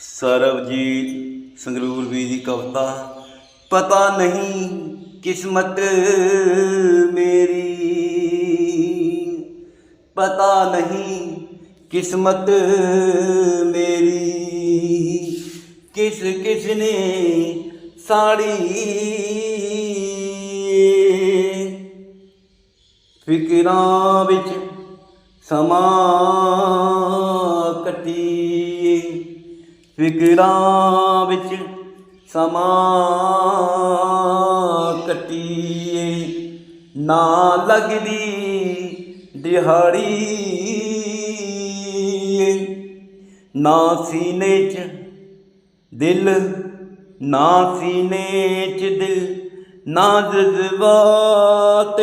ਸਰਬਜੀਤ ਸੰਗਰੂਰ ਵੀ ਦੀ ਕਵਿਤਾ, ਪਤਾ ਨਹੀਂ ਕਿਸਮਤ ਮੇਰੀ, ਪਤਾ ਨਹੀਂ ਕਿਸਮਤ ਮੇਰੀ, ਕਿਸ ਕਿਸ ਨੇ ਸਾੜੀ ਫਿਕਰਾਂ ਵਿੱਚ ਸਮਾਂ ਕੱਟੀ। ਫਿਕਰਾਂ ਵਿੱਚ ਸਮਾਂ ਕੱਟੀਏ। ਨਾ ਲੱਗਦੀ ਦਿਹਾੜੀ। ਨਾ ਸੀਨੇ 'ਚ ਦਿਲ, ਨਾ ਸੀਨੇ 'ਚ ਦਿਲ, ਨਾ ਜਜ਼ਬਾਤ,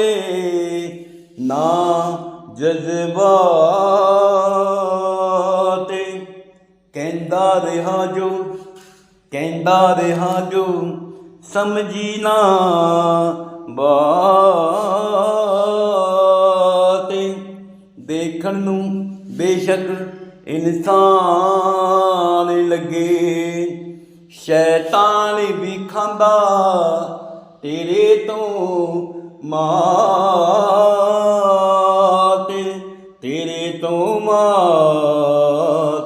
ਨਾ ਜਜ਼ਬਾ ਕਹਿੰਦਾ ਰਿਹਾ ਜੋ, ਕਹਿੰਦਾ ਰਿਹਾ ਜੋ, ਸਮਝੀ ਨਾ ਬਾਤ। ਦੇਖਣ ਨੂੰ ਬੇਸ਼ੱਕ ਇਨਸਾਨ ਲੱਗੇ, ਸ਼ੈਤਾਨ ਵੀ ਖਾਂਦਾ ਤੇਰੇ ਤੋਂ ਮਾਤ, ਤੇਰੇ ਤੋਂ ਮਾਤ।